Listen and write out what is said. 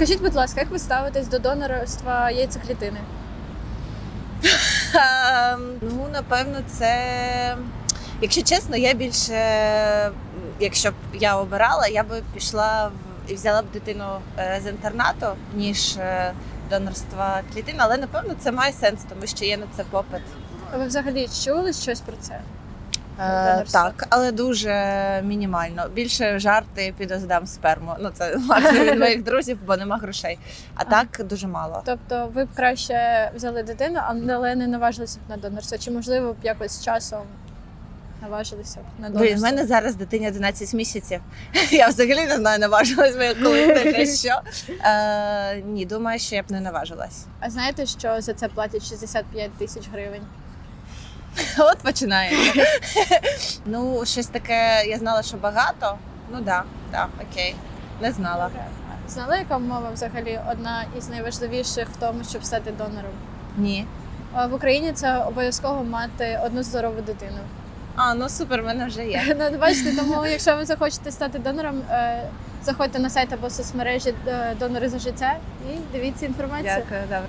Скажіть, будь ласка, як ви ставитесь до донорства яйцеклітини? Ем, Ну, напевно, це. Якщо чесно, я більше, якщо б я обирала, я би пішла і взяла б дитину е, з інтернату, ніж е, донорства клітин, але напевно це має сенс, тому що є на це попит. А Ви взагалі чули щось про це? Е, так, але дуже мінімально. Більше жарти піду здам сперму. Ну це максимум від моїх друзів, бо нема грошей. А так дуже мало. Тобто ви б краще взяли дитину, але не наважилися б на донорство? Чи можливо б якось з часом наважилися б на донорство? в мене зараз дитині 11 місяців. Я взагалі не знаю, наважилась би я колись таке що. Е, ні, думаю, що я б не наважилась. А знаєте, що за це платять 65 тисяч гривень? От починається. ну, щось таке, я знала, що багато. Ну да, да, окей. Не знала. Знали, яка умова взагалі одна із найважливіших в тому, щоб стати донором? Ні. В Україні це обов'язково мати одну здорову дитину. А, ну супер, в мене вже є. Ну, бачите, тому якщо ви захочете стати донором, е, заходьте на сайт або соцмережі е, донори за життя і дивіться інформацію. Дякую, добре.